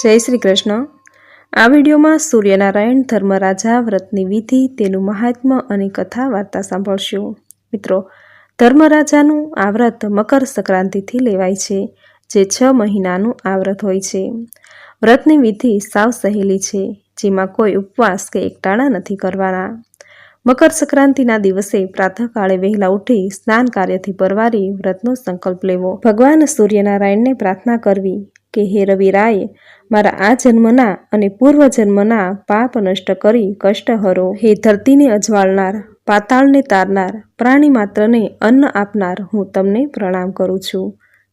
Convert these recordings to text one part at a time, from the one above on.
જય શ્રી કૃષ્ણ. આ વિડીયોમાં સૂર્યનારાયણ ધર્મરાજા વ્રતની વિધિ, તેનું મહાત્મ્ય અને કથા વાર્તા સાંભળશું. મિત્રો, ધર્મરાજાનું આ વ્રત મકર સંક્રાંતિથી લેવાય છે, જે છ મહિનાનું આ વ્રત હોય છે. વ્રતની વિધિ સાવ સહેલી છે, જેમાં કોઈ ઉપવાસ કે એકટાણા નથી કરવાના. મકર સંક્રાંતિના દિવસે પ્રાતઃકાળે વહેલા ઉઠી સ્નાન કાર્યથી પરવારી વ્રતનો સંકલ્પ લેવો. ભગવાન સૂર્યનારાયણને પ્રાર્થના કરવી કે હે રવિરાય, મારા આ જન્મના અને પૂર્વ જન્મના પાપ નષ્ટ કરી કષ્ટ હરો. હે ધરતીને અજવાળનાર, પાતાળને તારનાર, પ્રાણી માત્રને અન્ન આપનાર હું તમને પ્રણામ કરું છું.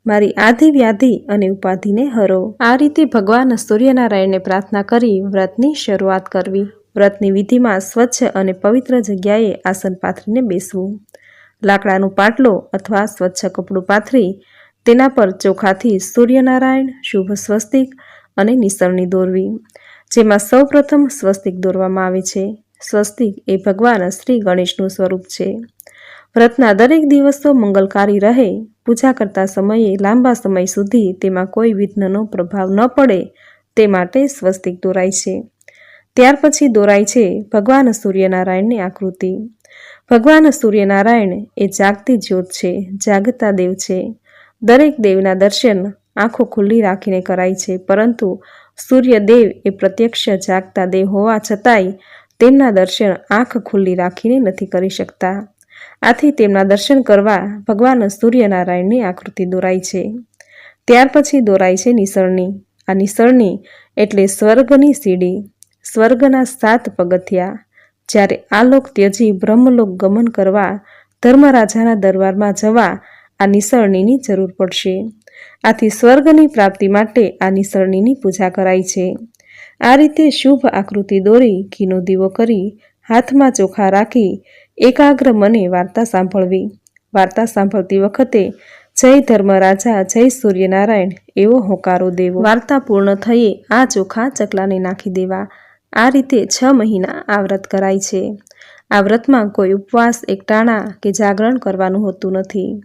મારી આધિ વ્યાધિ અને ઉપાધિને હરો. આ રીતે ભગવાન સૂર્યનારાયણને પ્રાર્થના કરી વ્રતની શરૂઆત કરવી. વ્રતની વિધિમાં સ્વચ્છ અને પવિત્ર જગ્યાએ આસન પાથરીને બેસવું. લાકડાનું પાટલો અથવા સ્વચ્છ કપડું પાથરી તેના પર ચોખાથી સૂર્યનારાયણ, શુભ સ્વસ્તિક અને નિસરણી દોરવી, જેમાં સૌપ્રથમ સ્વસ્તિક દોરવામાં આવે છે. સ્વસ્તિક એ ભગવાન શ્રી ગણેશનું સ્વરૂપ છે. વ્રતના દરેક દિવસો મંગલકારી રહે, પૂજા કરતા સમયે લાંબા સમય સુધી તેમાં કોઈ વિઘ્નનો પ્રભાવ ન પડે, તે માટે સ્વસ્તિક દોરાય છે. ત્યાર પછી દોરાય છે ભગવાન સૂર્યનારાયણની આકૃતિ. ભગવાન સૂર્યનારાયણ એ જાગતી જ્યોત છે, જાગતા દેવ છે. દરેક દેવના દર્શન આંખો ખુલ્લી રાખીને કરાય છે, પરંતુ સૂર્યદેવ એ પ્રત્યક્ષ જાગતા દેવ હોવા છતાંય તેમના દર્શન આંખ ખુલ્લી રાખીને નથી કરી શકતા. આથી તેમના દર્શન કરવા ભગવાન સૂર્યનારાયણની આકૃતિ દોરાય છે. ત્યાર પછી દોરાય છે નિસરણી. આ નિસરણી એટલે સ્વર્ગની સીડી, સ્વર્ગના સાત પગથિયા. જ્યારે આલોક ત્યજી બ્રહ્મલોક ગમન કરવા ધર્મરાજાના દરબારમાં જવા આ નિસરણીની જરૂર પડશે. આથી સ્વર્ગની પ્રાપ્તિ માટે આ નિસરણીની પૂજા કરાય છે. આ રીતે શુભ આકૃતિ દોરી, ઘીનો દીવો કરી, હાથમાં ચોખા રાખી, એકાગ્ર મને વાર્તા સાંભળવી. વાર્તા સાંભળતી વખતે જય ધર્મરાજા, જય સૂર્યનારાયણ એવો હોકારો દેવો. વાર્તા પૂર્ણ થયે આ ચોખા ચકલાને નાખી દેવા. આ રીતે છ મહિના આ વ્રત કરાય છે. આ વ્રતમાં કોઈ ઉપવાસ, એકટાણા કે જાગરણ કરવાનું હોતું નથી.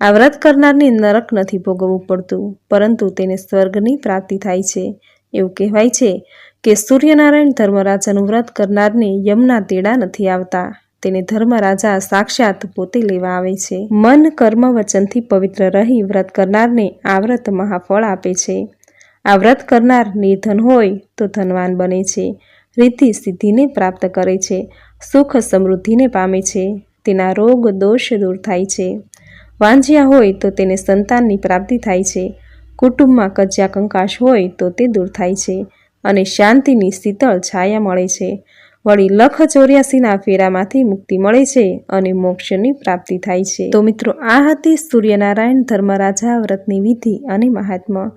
આ વ્રત કરનારને નરક નથી ભોગવવું પડતું, પરંતુ તેને સ્વર્ગની પ્રાપ્તિ થાય છે. એવું કહેવાય છે કે સૂર્યનારાયણ ધર્મરાજાનું વ્રત કરનારને યમના તેડા નથી આવતા. તેને ધર્મરાજા સાક્ષાત પોતે લેવા આવે છે. મન કર્મ વચનથી પવિત્ર રહી વ્રત કરનારને આ વ્રત મહાફળ આપે છે. આ વ્રત કરનાર નિર્ધન હોય તો ધનવાન બને છે. રીતિ સિદ્ધિને પ્રાપ્ત કરે છે. સુખ સમૃદ્ધિને પામે છે. તેના રોગ દોષ દૂર થાય છે. વાંજ્યા હોય તો તેને સંતાનની પ્રાપ્તિ થાય છે. કુટુંબમાં કજ્યા કંકાશ હોય તો તે દૂર થાય છે અને શાંતિની શીતળ છાયા મળે છે. વળી લખ ચોર્યાસીના ફેરામાંથી મુક્તિ મળે છે અને મોક્ષની પ્રાપ્તિ થાય છે. તો મિત્રો, આ હતી સૂર્યનારાયણ ધર્મરાજા વ્રતની વિધિ અને મહાત્મા.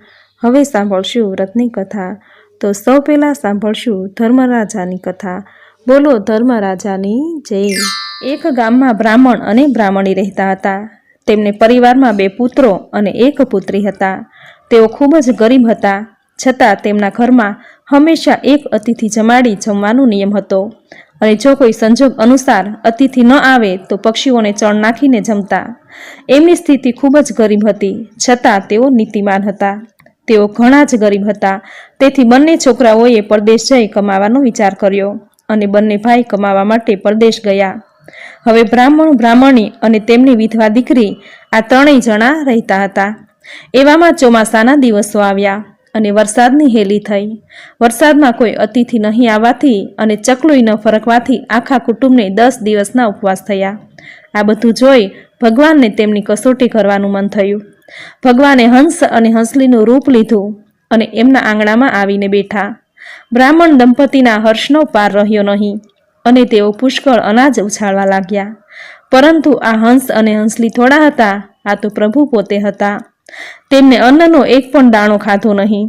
હવે સાંભળશું વ્રતની કથા. તો સૌ પહેલાં સાંભળશું ધર્મરાજાની કથા. બોલો ધર્મરાજાની જય. એક ગામમાં બ્રાહ્મણ અને બ્રાહ્મણી રહેતા હતા. તેમને પરિવારમાં બે પુત્રો અને એક પુત્રી હતા. તેઓ ખૂબ જ ગરીબ હતા. છતાં તેમના ઘરમાં હંમેશા એક અતિથિ જમાડી જમવાનો નિયમ હતો. અને જો કોઈ સંજોગ અનુસાર અતિથિ ન આવે તો પક્ષીઓને ચણ નાખીને જમતા. એમની સ્થિતિ ખૂબ જ ગરીબ હતી. છતાં તેઓ નીતિમાન હતા. તેઓ ઘણા જ ગરીબ હતા. તેથી બંને છોકરાઓએ પરદેશ જઈ કમાવાનો વિચાર કર્યો અને બંને ભાઈ કમાવા માટે પરદેશ ગયા. હવે બ્રાહ્મણ બ્રાહ્મણી અને તેમની વિધવા દીકરી આ ત્રણેય જણા રહેતા હતા. એવામાં ચોમાસાના દિવસો આવ્યા અને વરસાદની હેલી થઈ. વરસાદમાં કોઈ અતિથિ નહીં આવવાથી અને ચકલુઈ ન ફરકવાથી આખા કુટુંબને દસ દિવસના ઉપવાસ થયા. આ બધું જોઈ ભગવાનને તેમની કસોટી કરવાનું મન થયું. ભગવાને હંસ અને હંસલીનું રૂપ લીધું અને એમના આંગણામાં આવીને બેઠા. બ્રાહ્મણ દંપતીના હર્ષનો પાર રહ્યો નહીં. અને તેઓ પુષ્કળ અનાજ ઉછાળવા લાગ્યા. પરંતુ આ હંસ અને હંસલી થોડા હતા, આ તો પ્રભુ પોતે હતા. તેમને અન્નનો એક પણ દાણો ખાધો નહીં.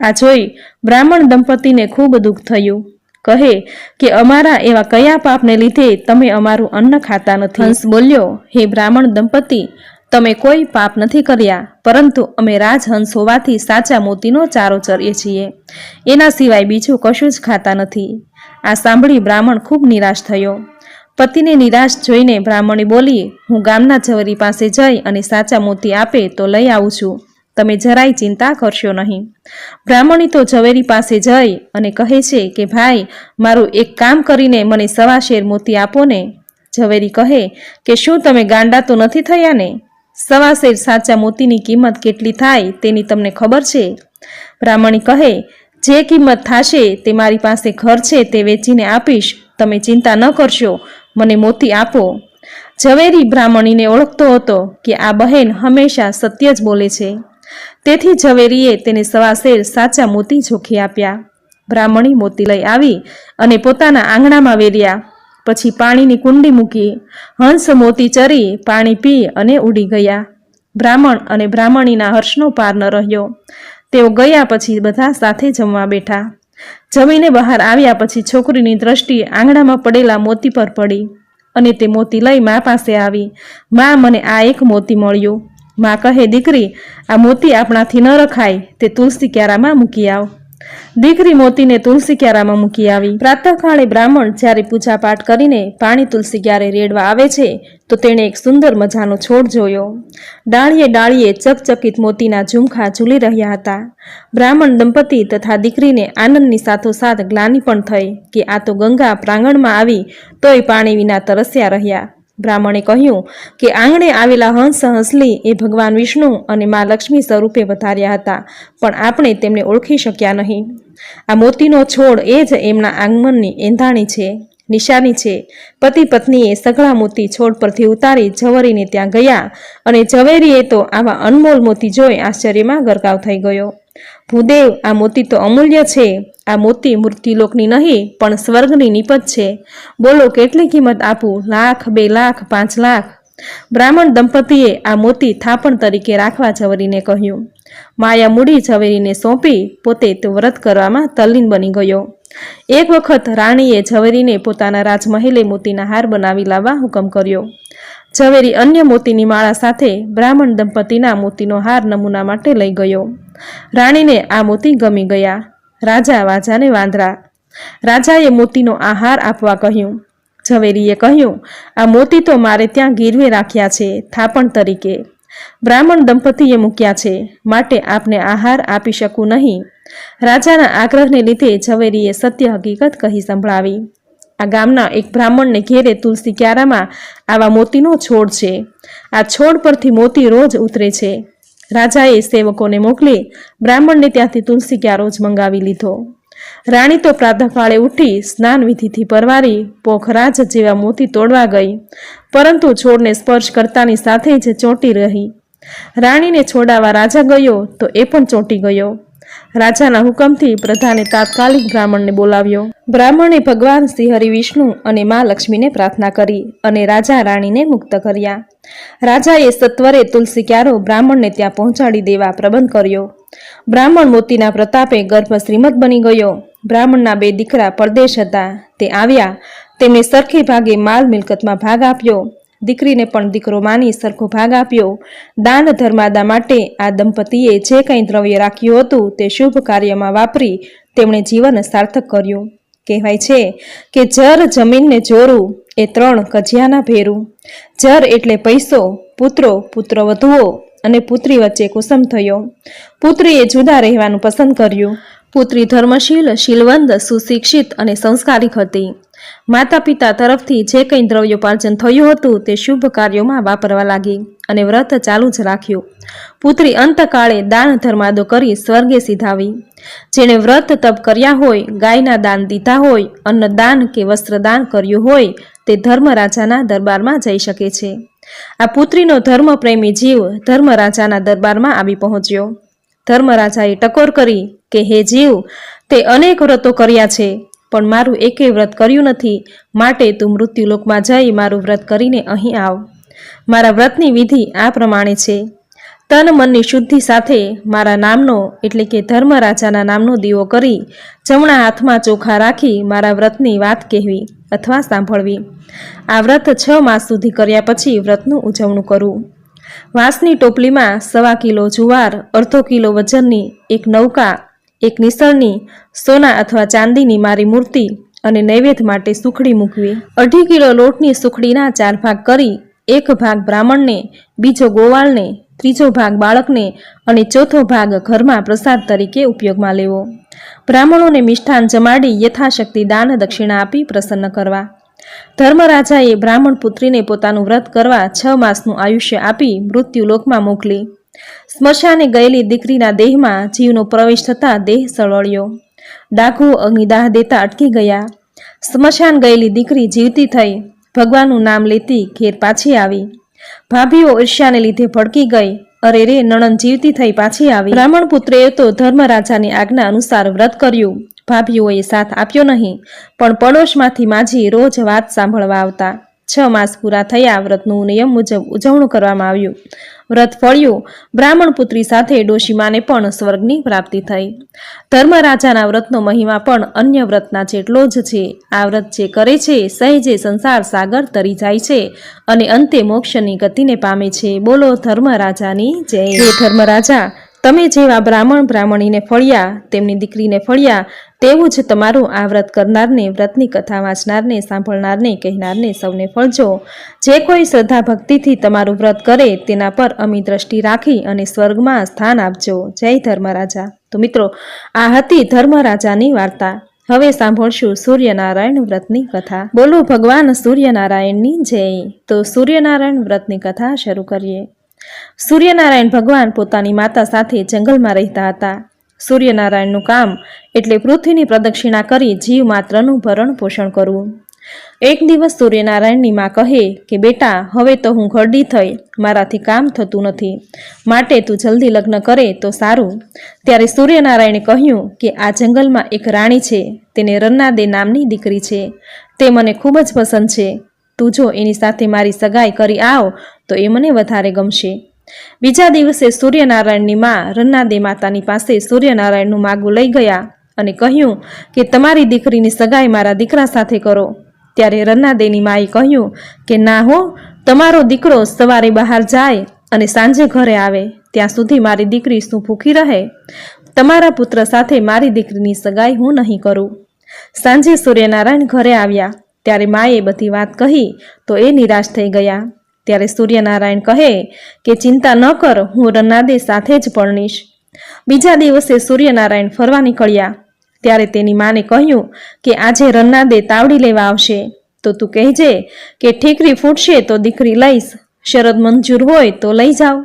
આ જોઈ બ્રાહ્મણ દંપતીને ખૂબ દુઃખ થયું. કહે કે, અમારા એવા કયા પાપને લીધે તમે અમારું અન્ન ખાતા નથી? હંસ બોલ્યો, હે બ્રાહ્મણ દંપતી, તમે કોઈ પાપ નથી કર્યા, પરંતુ અમે રાજહંસ હોવાથી સાચા મોતીનો ચારો ચરીએ છીએ. એના સિવાય બીજું કશું જ ખાતા નથી. આ સાંભળી બ્રાહ્મણ ખૂબ નિરાશ થયો. પતિને નિરાશ જોઈને બ્રાહ્મણી બોલી, હું ગામના ઝવરી પાસે જઈ અને સાચા મોતી આપે તો લઈ આવું છું. તમે જરાય ચિંતા કરશો નહીં. બ્રાહ્મણી તો ઝવેરી પાસે જઈ અને કહે છે કે, ભાઈ, મારું એક કામ કરીને મને સવા શેર મોતી આપો ને. ઝવેરી કહે, કે શું તમે ગાંડા તો નથી થયા ને? સવા શેર સાચા મોતીની કિંમત કેટલી થાય તેની તમને ખબર છે? બ્રાહ્મણી કહે જે કિંમત થશે તે મારી પાસે ઘર છે તે વેચીને આપીશ. તમે ચિંતા ન કરશો. મને મોતી આપો. ઝવેરી બ્રાહ્મણીને ઓળખતો હતો કે આ બહેન હંમેશા સત્ય જ બોલે છે. તેથી ઝવેરીએ તેને સવાસેર સાચા મોતી જોખી આપ્યા. બ્રાહ્મણી મોતી લઈ આવી અને પોતાના આંગણામાં વેર્યા. પછી પાણીની કુંડી મૂકી. હંસ મોતી ચરી, પાણી પી અને ઉડી ગયા. બ્રાહ્મણ અને બ્રાહ્મણીના હર્ષનો પાર ન રહ્યો. તેઓ ગયા પછી બધા સાથે જમવા બેઠા. જમીને બહાર આવ્યા પછી છોકરીની દ્રષ્ટિ આંગણામાં પડેલા મોતી પર પડી અને તે મોતી લઈ મા પાસે આવી. મા, મને આ એક મોતી મળ્યું. મા કહે, દીકરી, આ મોતી આપણાથી ન રખાય. તે તુલસી ક્યારામાં મૂકી આવ. દીકરી મોતીને તુલસી ક્યારામાં મૂકી આવી. પ્રાતઃકાળે બ્રાહ્મણ જ્યારે પૂજાપાઠ કરીને પાણી તુલસી ક્યારે રેડવા આવે છે, તો તેણે એક સુંદર મજાનો છોડ જોયો. ડાળીએ ડાળીએ ચકચકિત મોતીના ઝુમખા ઝૂલી રહ્યા હતા. બ્રાહ્મણ દંપતી તથા દીકરીને આનંદની સાથોસાથ ગ્લાની પણ થઈ કે આ તો ગંગા પ્રાંગણમાં આવી, તોય પાણી વિના તરસ્યા રહ્યા. બ્રાહ્મણે કહ્યું કે આંગણે આવેલા હંસ હંસલી એ ભગવાન વિષ્ણુ અને મા લક્ષ્મી સ્વરૂપે વધાર્યા હતા, પણ આપણે તેમને ઓળખી શક્યા નહીં. આ મોતીનો છોડ એ જ એમના આગમનની એંધાણી છે, નિશાની છે. પતિ પત્નીએ સઘળા મોતી છોડ પરથી ઉતારી ઝવેરીને ત્યાં ગયા અને ઝવેરીએ તો આવા અનમોલ મોતી જોઈ આશ્ચર્યમાં ગરકાવ થઈ ગયો. ભૂદેવ આ મોતી તો અમૂલ્ય છે. આ મોતી મૃત્યુલોકની નહીં, પણ સ્વર્ગની નિપજ છે. બોલો, કેટલી કિંમત આપું? લાખ, બે લાખ, પાંચ લાખ? બ્રાહ્મણ દંપતીએ આ મોતી થાપણ તરીકે રાખવા ઝવેરીને કહ્યું. માયા મૂડી ઝવેરીને સોંપી, પોતે તે વ્રત કરવામાં તલ્લીન બની ગયો. એક વખત રાણીએ ઝવેરીને પોતાના રાજમહેલે મોતીના હાર બનાવી લાવવા હુકમ કર્યો. ઝવેરી અન્ય મોતીની માળા સાથે બ્રાહ્મણ દંપતીના મોતીનો હાર નમૂના માટે લઈ ગયો. રાણીને આ મોતી ગમી ગયા. રાજા વાજાને વાંદરા. રાજાએ મોતીનો આહાર આપવા કહ્યું. ઝવેરીએ કહ્યું, આ મોતી તો મારે ત્યાં ગીરવે રાખ્યા છે, થાપણ તરીકે. બ્રાહ્મણ દંપતીએ મૂક્યા છે, માટે આપને આહાર આપી શકું નહીં. રાજાના આગ્રહને લીધે ઝવેરીએ સત્ય હકીકત કહી સંભળાવી. આ ગામના એક બ્રાહ્મણને ઘેરે તુલસી ક્યારામાં આવા મોતીનો છોડ છે. આ છોડ પરથી મોતી રોજ ઉતરે છે. રાજાએ સેવકોને મોકલી બ્રાહ્મણને ત્યાંથી તુલસી ક્યારો જ મંગાવી લીધો. રાણી તો પ્રાતઃકાળે ઉઠી સ્નાન વિધિથી પરવારી પોખરાજ જેવા મોતી તોડવા ગઈ. પરંતુ છોડને સ્પર્શ કરતાની સાથે જ ચોંટી રહી. રાણીને છોડાવા રાજા ગયો તો એ પણ ચોંટી ગયો. રાજાના હુકમથી પ્રધાને તાત્કાલિક બ્રાહ્મણને બોલાવ્યો. બ્રાહ્મણે ભગવાન શ્રી હરિ વિષ્ણુ અને મા લક્ષ્મીને પ્રાર્થના કરી અને રાજા રાણીને મુક્ત કર્યા. રાજાએ સત્વરે તુલસી ક્યારો બ્રાહ્મણને ત્યાં પહોંચાડી દેવા પ્રબંધ કર્યો. બ્રાહ્મણ મોતીના પ્રતાપે ગર્ભ શ્રીમદ બની ગયો. બ્રાહ્મણના બે દીકરા પરદેશ હતા. તે આવ્યા. તેમણે સરખી ભાગે માલ મિલકતમાં ભાગ આપ્યો. દીકરીને પણ દીકરો માની સરખો ભાગ આપ્યો. દાન ધર્માદા માટે આ દંપતીએ જે કંઈ દ્રવ્ય રાખ્યું હતું તે શુભ કાર્યમાં વાપરી તેમણે જીવન સાર્થક કર્યું. કહેવાય છે કે જર જમીનને જોરું એ ત્રણ કજિયાના ભેરું. જર એટલે પૈસો, પુત્રો, પુત્રવધુઓ અને પુત્રી વચ્ચે કુસમ થયો. પુત્રીએ જુદા રહેવાનું પસંદ કર્યું. પુત્રી ધર્મશીલ શીલવંત સુશિક્ષિત અને સંસ્કારિક હતી. માતા પિતા તરફથી જે કંઈ દ્રવ્યોપાર્જન થયું હતું તે શુભ કાર્યોમાં વાપરવા લાગી અને વ્રત ચાલુ જ રાખ્યું. પુત્રી અંતકાળે દાન ધર્માદો કરી સ્વર્ગે સીધાવી. જેણે વ્રત તપ કર્યા હોય, ગાયના દાન દીધા હોય અન્નદાન કે વસ્ત્રદાન કર્યું હોય, તે ધર્મરાજાના દરબારમાં જઈ શકે છે. આ પુત્રીનો ધર્મપ્રેમી જીવ ધર્મરાજાના દરબારમાં આવી પહોંચ્યો. ધર્મરાજાએ ટકોર કરી કે, હે જીવ, તે અનેક વ્રતો કર્યા છે. પણ મારું એકેય વ્રત કર્યું નથી. માટે તું મૃત્યુલોકમાં જઈ મારું વ્રત કરીને અહીં આવ. મારા વ્રતની વિધિ આ પ્રમાણે છે. તન મનની શુદ્ધિ સાથે મારા નામનો, એટલે કે ધર્મરાજાના નામનો દીવો કરી, જમણા હાથમાં ચોખા રાખી મારા વ્રતની વાત કહેવી અથવા સાંભળવી. આ વ્રત છ માસ સુધી કર્યા પછી વ્રતનું ઉજવણું કરવું વાંસની ટોપલીમાં સવા કિલો જુવાર, અડધો કિલો વજનની એક નૌકા એક નિસળની સોના અથવા ચાંદીની મારી મૂર્તિ અને નૈવેદ્ય માટે સુખડી મૂકવી. અઢી કિલો લોટની સુખડીના ચાર ભાગ કરી, એક ભાગ બ્રાહ્મણને, બીજો ગોવાળને, ત્રીજો ભાગ બાળકને અને ચોથો ભાગ ઘરમાં પ્રસાદ તરીકે ઉપયોગમાં લેવો. બ્રાહ્મણોને મિષ્ઠાન જમાડી યથાશક્તિ દાન દક્ષિણા આપી પ્રસન્ન કરવા. ધર્મરાજાએ બ્રાહ્મણ પુત્રીને પોતાનું વ્રત કરવા છ માસનું આયુષ્ય આપી મૃત્યુલોકમાં મોકલી. સ્મશાને ગયેલી દીકરીના દેહમાં જીવનો પ્રવેશ થતાં દેહ સળવળ્યો ડાકુ અગ્નિદાહ દેતા અટકી ગયા. સ્મશાન ગયેલી દીકરી જીવતી થઈ. ભગવાનનું નામ લેતી ઘેર પાછી આવી. ભાભીઓ ઈર્ષ્યાને લીધે ભડકી ગઈ. અરે રે, નણંદ જીવતી થઈ પાછી આવી. બ્રાહ્મણ પુત્રએ તો ધર્મરાજાની આજ્ઞા અનુસાર વ્રત કર્યું. ભાભીઓએ સાથ આપ્યો નહીં, પણ પડોશમાંથી માજી રોજ વાત સાંભળવા આવતા. છ માસ પૂરા થયા વ્રતનું નિયમ મુજબ ઉજવણું કરવામાં આવ્યું. વ્રત ફળ્યું. બ્રાહ્મણ પુત્રી સાથે ડોશીમાને પણ સ્વર્ગની પ્રાપ્તિ થઈ. ધર્મરાજાના વ્રતનો મહિમા પણ અન્ય વ્રતના જેટલો જ છે. આ વ્રત જે કરે છે, સહેજે સંસાર સાગર તરી જાય છે અને અંતે મોક્ષની ગતિને પામે છે. બોલો ધર્મરાજાની જય. ધર્મરાજા તમે જેવા બ્રાહ્મણ બ્રાહ્મણીને ફળ્યા, તેમની દીકરીને ફળ્યા, તેવું જ તમારું આ વ્રત કરનારને, વ્રતની કથા વાંચનારને, સાંભળનારને, કહેનારને સૌને ફળજો. જે કોઈ શ્રદ્ધા ભક્તિથી તમારું વ્રત કરે, તેના પર અમી દ્રષ્ટિ રાખી અને સ્વર્ગમાં સ્થાન આપજો. જય ધર્મરાજા. તો મિત્રો, આ હતી ધર્મરાજાની વાર્તા. હવે સાંભળશું સૂર્યનારાયણ વ્રતની કથા. બોલો ભગવાન સૂર્યનારાયણની જય. તો સૂર્યનારાયણ વ્રતની કથા શરૂ કરીએ. સૂર્યનારાયણ ભગવાન પોતાની માતા સાથે જંગલમાં રહેતા હતા. સૂર્યનારાયણનું કામ એટલે પૃથ્વીની પ્રદક્ષિણા કરી જીવ માત્રનું ભરણ પોષણ કરવું. એક દિવસ સૂર્યનારાયણની માં કહે કે, બેટા, હવે તો હું ઘરડી થઈ, મારાથી કામ થતું નથી. માટે તું જલ્દી લગ્ન કરે તો સારું. ત્યારે સૂર્યનારાયણે કહ્યું કે, આ જંગલમાં એક રાણી છે, તેને રન્નાદે નામની દીકરી છે. તે મને ખૂબ જ પસંદ છે. તું જો એની સાથે મારી સગાઈ કરી આવ તો એ મને વધારે ગમશે. બીજા દિવસે સૂર્યનારાયણની માં રન્નાદે માતાની પાસે સૂર્યનારાયણનું માગું લઈ ગયા અને કહ્યું કે તમારી દીકરીની સગાઈ મારા દીકરા સાથે કરો. ત્યારે રન્નાદેની માએ કહ્યું કે ના હો, તમારો દીકરો સવારે બહાર જાય અને સાંજે ઘરે આવે. ત્યાં સુધી મારી દીકરી શું ભૂખી રહે? તમારા પુત્ર સાથે મારી દીકરીની સગાઈ હું નહીં કરું. સાંજે સૂર્યનારાયણ ઘરે આવ્યા. ત્યારે માએ બધી વાત કહી તો એ નિરાશ થઈ ગયા. ત્યારે સૂર્યનારાયણ કહે કે, ચિંતા ન કર, હું રન્નાદે સાથે જ પરણીશ. બીજા દિવસે સૂર્યનારાયણ ફરવા નીકળ્યા. ત્યારે તેની માને કહ્યું કે, આજે રન્નાદે તાવડી લેવા આવશે. તો તું કહેજે કે, ઠીકરી ફૂટશે તો દીકરી લઈશ. શરદ મંજૂર હોય તો લઈ જાઓ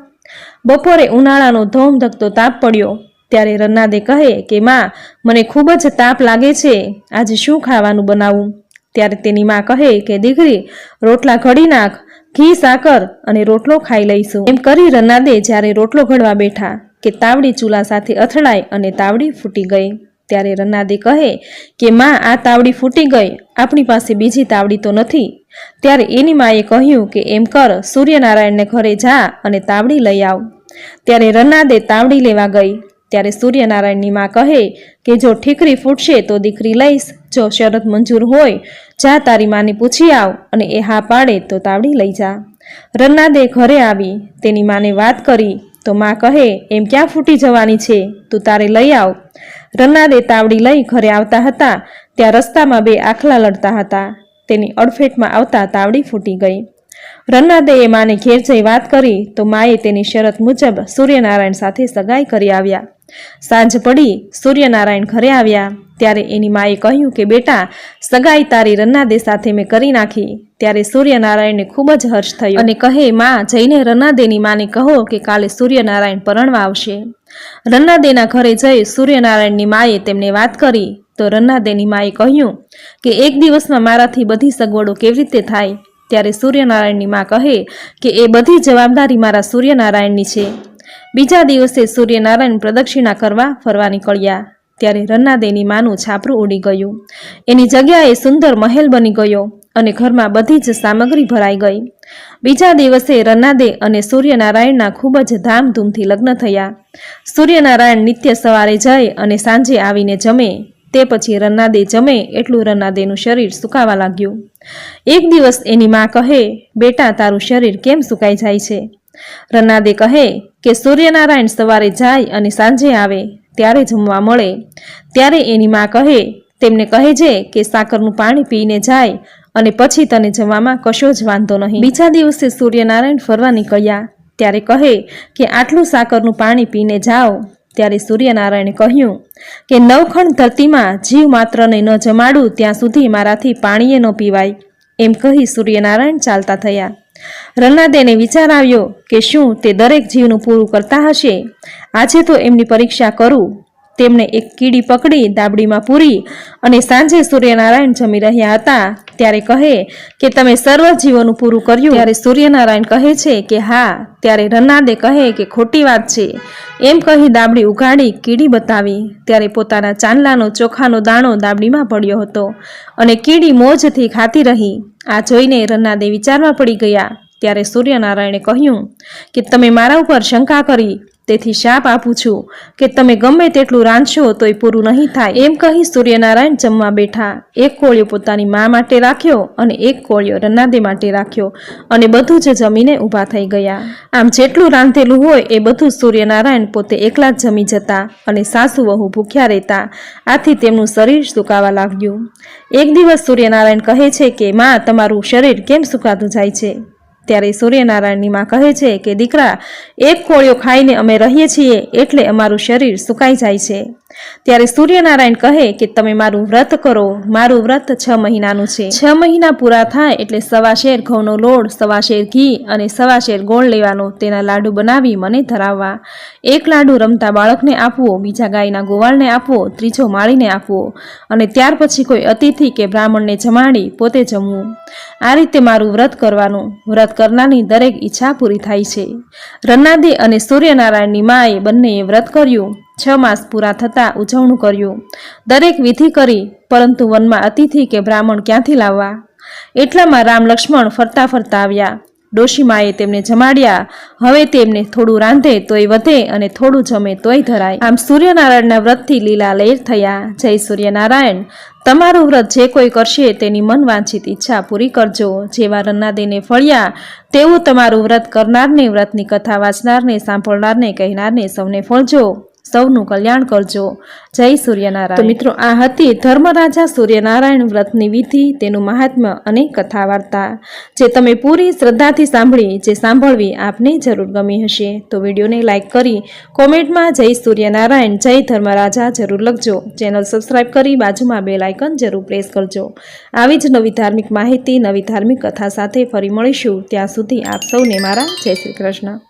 બપોરે ઉનાળાનો ધોમધકતો તાપ પડ્યો. ત્યારે રન્નાદે કહે કે, માં, મને ખૂબ જ તાપ લાગે છે. આજે શું ખાવાનું બનાવું? ત્યારે તેની માં કહે કે, દીકરી, રોટલા ઘડી નાખ. ઘી, સાકર અને રોટલો ખાઈ લઈશું. એમ કરી રનાદે જ્યારે રોટલો ઘડવા બેઠા કે તાવડી ચૂલા સાથે અથડાઈ અને તાવડી ફૂટી ગઈ, ત્યારે રનાદે કહે કે, માં, આ તાવડી ફૂટી ગઈ. આપણી પાસે બીજી તાવડી તો નથી. ત્યારે એની માએ કહ્યું કે, એમ કર, સૂર્યનારાયણને ઘરે જા અને તાવડી લઈ આવ. ત્યારે રનાદે તાવડી લેવા ગઈ. ત્યારે સૂર્યનારાયણની માં કહે કે, જો ઠીકરી ફૂટશે તો દીકરી લઈશ. જો શરત મંજૂર હોય જા તારી માને પૂછી આવ અને એ હા પાડે તો તાવડી લઈ જા. રન્નાદે ઘરે આવી, તેની માને વાત કરી, તો માં કહે, એમ ક્યાં ફૂટી જવાની છે? તું તારે લઈ આવ. રન્નાદે તાવડી લઈ ઘરે આવતા હતા, ત્યાં રસ્તામાં બે આખલા લડતા હતા. તેની અડફેટમાં આવતા તાવડી ફૂટી ગઈ. રન્નાદેએ માને ઘેર જઈ વાત કરી, તો માએ તેની શરત મુજબ સૂર્યનારાયણ સાથે સગાઈ કરી આવ્યા. સાંજ પડી, સૂર્યનારાયણ ઘરે આવ્યા. ત્યારે એની માએ કહ્યું કે, બેટા, સગાઈ તારી રન્નાદે સાથે મેં કરી નાખી. ત્યારે સૂર્યનારાયણને ખૂબ જ હર્ષ થયો અને કહે, માં, જઈને રન્નાદેની માને કહો કે કાલે સૂર્યનારાયણ પરણવા આવશે. રન્નાદેના ઘરે જઈ સૂર્યનારાયણની માએ તેમને વાત કરી. તો રન્નાદેની માએ કહ્યું કે, એક દિવસમાં મારાથી બધી સગવડો કેવી રીતે થાય? ત્યારે સૂર્યનારાયણની માં કહે કે, એ બધી જવાબદારી મારા સૂર્યનારાયણની છે. બીજા દિવસે સૂર્યનારાયણ પ્રદક્ષિણા કરવા ફરવા નીકળ્યા. ત્યારે રન્નાદેની માનું છાપરું ઉડી ગયું. એની જગ્યાએ સુંદર મહેલ બની ગયો અને ઘરમાં બધી જ સામગ્રી ભરાઈ ગઈ. બીજા દિવસે રન્નાદે અને સૂર્યનારાયણના ખૂબ જ ધામધૂમથી લગ્ન થયા. સૂર્યનારાયણ નિત્ય સવારે જાય અને સાંજે આવીને જમે. તે પછી રન્નાદે જમે એટલું રન્નાદેનું શરીર સુકાવા લાગ્યું. એક દિવસ એની માં કહે, બેટા, તારું શરીર કેમ સુકાઈ જાય છે? રન્નાદે કહે કે, સૂર્યનારાયણ સવારે જાય અને સાંજે આવે. ત્યારે જમવા મળે. ત્યારે એની માં કહે, તેમને કહે છે કે સાકરનું પાણી પીને જાય અને પછી તને જમવામાં કશો જ વાંધો નહીં. બીજા દિવસે સૂર્યનારાયણ ફરવા નીકળ્યા. ત્યારે કહે કે, આટલું સાકરનું પાણી પીને જાઓ. ત્યારે સૂર્યનારાયણે કહ્યું કે નવખંડ ધરતીમાં જીવ માત્રને ન જમાડું, ત્યાં સુધી મારાથી પાણીએ ન પીવાય. એમ કહી સૂર્યનારાયણ ચાલતા થયા. રલ્લાદેને વિચાર આવ્યો કે શું તે દરેક જીવનું પૂરું કરતા હશે? આજે તો એમની પરીક્ષા કરું. તેમણે એક કીડી પકડી દાબડીમાં પૂરી અને સાંજે સૂર્યનારાયણ જમી રહ્યા હતા. ત્યારે કહે કે, તમે સર્વ જીવોનું પૂરું કર્યું. ત્યારે સૂર્યનારાયણ કહે છે કે, હા. ત્યારે રન્નાદે કહે કે, ખોટી વાત છે. એમ કહી દાબડી ઉગાડી કીડી બતાવી. ત્યારે પોતાના ચાંદલાનો, ચોખાનો દાણો દાબડીમાં પડ્યો હતો અને કીડી મોજથી ખાતી રહી. આ જોઈને રન્નાદે વિચારમાં પડી ગયા. ત્યારે સૂર્યનારાયણે કહ્યું કે, તમે મારા ઉપર શંકા કરી. તેથી શાપ આપું છું કે તમે ગમે તેટલું રાંધશો તોય પૂરું નહીં થાય. એમ કહી સૂર્યનારાયણ જમવા બેઠા. એક કોળિયો પોતાની મા માટે રાખ્યો અને એક કોળિયો રનાદે માટે રાખ્યો અને બધું જ જમીને ઊભા થઈ ગયા. આમ જેટલું રાંધેલું હોય એ બધું સૂર્યનારાયણ પોતે એકલા જ જમી જતા અને સાસુ વહુ ભૂખ્યા રહેતા. આથી તેમનું શરીર સુકાવા લાગ્યું. એક દિવસ સૂર્યનારાયણ કહે છે કે, માં, તમારું શરીર કેમ સુકાતું જાય છે? ત્યારે સૂર્યનારાયણની માં કહે છે કે, દીકરા, એક કોળિયો ખાઈને અમે રહીએ છીએ એટલે અમારું શરીર સુકાઈ જાય છે. ત્યારે સૂર્યનારાયણ કહે કે તમે મારું વ્રત કરો. મારું વ્રત છ મહિનાનું છે. છ મહિના પૂરા થાય એટલે સવા શેર ઘઉંનો લોડ સવા શેર ઘી અને સવા શેર ગોળ લેવાનો તેના લાડુ બનાવી મને ધરાવવા. એક લાડુ રમતા બાળકને આપવો, બીજા ગાયના ગોવાળને આપવો, ત્રીજો માળીને આપવો અને ત્યાર પછી કોઈ અતિથિ કે બ્રાહ્મણને જમાડી પોતે જમવું. આ રીતે મારું વ્રત કરવાનું. વ્રત કરનારની દરેક ઈચ્છા પૂરી થાય છે. રન્નાદી અને સૂર્યનારાયણની માએ બંનેએ વ્રત કર્યું. છ માસ પૂરા થતાં ઉજવણું કર્યું. દરેક વિધિ કરી, પરંતુ વનમાં અતિથિ કે બ્રાહ્મણ ક્યાંથી લાવવા? એટલામાં રામ લક્ષ્મણ ફરતા ફરતા આવ્યા. ડોશીમાએ તેમને જમાડ્યા. હવે તેમને થોડું રાંધે તોય વધે અને થોડું જમે તોય ધરાય. આમ સૂર્યનારાયણના વ્રતથી લીલા લહેર થયા. જય સૂર્યનારાયણ. તમારું વ્રત જે કોઈ કરશે તેની મન વાંછિત ઈચ્છા પૂરી કરજો. જેવા રન્નાદેને ફળ્યા, તેવું તમારું વ્રત કરનારને વ્રતની કથા વાંચનારને, સાંભળનારને, કહેનારને સૌને ફળજો. સૌનું કલ્યાણ કરજો. જય સૂર્યનારાયણ. મિત્રો, આ હતી ધર્મરાજા સૂર્યનારાયણ વ્રતની વિધિ, તેનું મહાત્મ્ય અને કથા વાર્તા જે તમે પૂરી શ્રદ્ધાથી સાંભળી, જે સાંભળવી આપને જરૂર ગમી હશે. તો વિડીયોને લાઇક કરી, કોમેન્ટમાં જય સૂર્યનારાયણ, જય ધર્મરાજા જરૂર લખજો. ચેનલ સબસ્ક્રાઈબ કરી બાજુમાં બે લાઇકન જરૂર પ્રેસ કરજો. આવી જ નવી ધાર્મિક માહિતી, નવી ધાર્મિક કથા સાથે ફરી મળીશું. ત્યાં સુધી આપ સૌને મારા જય શ્રી કૃષ્ણ.